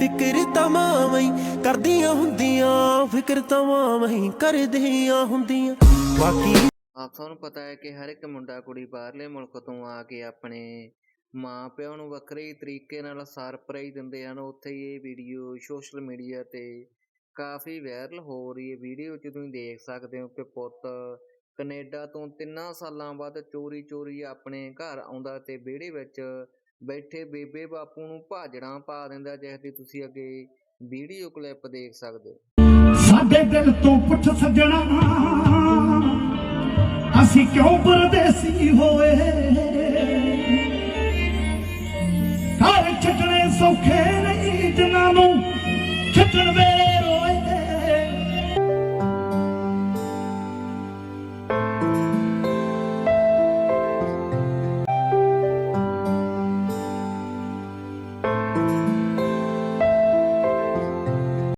ਫਿਕਰ ਤਮਾਮਈ ਕਰਦੀਆਂ ਹੁੰਦੀਆਂ, ਫਿਕਰ ਤਮਾਮਈ ਕਰਦੀਆਂ ਹੁੰਦੀਆਂ। ਬਾਕੀ ਆਪ ਤੁਹਾਨੂੰ ਪਤਾ ਹੈ ਕਿ ਹਰ ਇੱਕ ਮੁੰਡਾ ਕੁੜੀ ਬਾਹਰਲੇ ਮੁਲਕ ਤੋਂ ਆ ਕੇ ਆਪਣੇ ਮਾਂ ਪਿਓ ਨੂੰ ਵੱਖਰੇ ਤਰੀਕੇ ਨਾਲ ਸਰਪ੍ਰਾਈਜ਼ ਦਿੰਦੇ ਹਨ। ਉੱਥੇ ਇਹ ਵੀਡੀਓ ਸੋਸ਼ਲ ਮੀਡੀਆ ਤੇ ਕਾਫੀ ਵਾਇਰਲ ਹੋ ਰਹੀ ਹੈ। ਵੀਡੀਓ 'ਚ ਤੁਸੀਂ ਦੇਖ ਸਕਦੇ ਹੋ ਕਿ ਪੁੱਤ ਕੈਨੇਡਾ ਤੋਂ ਤਿੰਨਾਂ ਸਾਲਾਂ ਬਾਅਦ ਚੋਰੀ ਚੋਰੀ ਆਪਣੇ ਘਰ ਆਉਂਦਾ ਤੇ ਵਿਹੜੇ ਵਿੱਚ ਬੈਠੇ ਬੇਬੇ ਬਾਪੂ ਨੂੰ ਭਾਜੜਾਂ ਪਾ ਦਿੰਦਾ ਜਿਸ ਦੀ ਤੁਸੀਂ ਅੱਗੇ ਵੀਡੀਓ ਕਲਿੱਪ ਦੇਖ ਸਕਦੇ ਹੋ। ਸਾਡੇ ਦਿਲ ਤੋਂ ਪੁੱਛ ਸੱਜਣਾ, ਅਸੀਂ ਕਿਉਂ ਪਰਦੇਸੀ ਹੋਏ? ਘਰ ਛੱਡਣੇ ਸੌਖੇ ਨਹੀਂ ਜਿਨ੍ਹਾਂ ਨੂੰ ਛੱਡਣ ਵੇ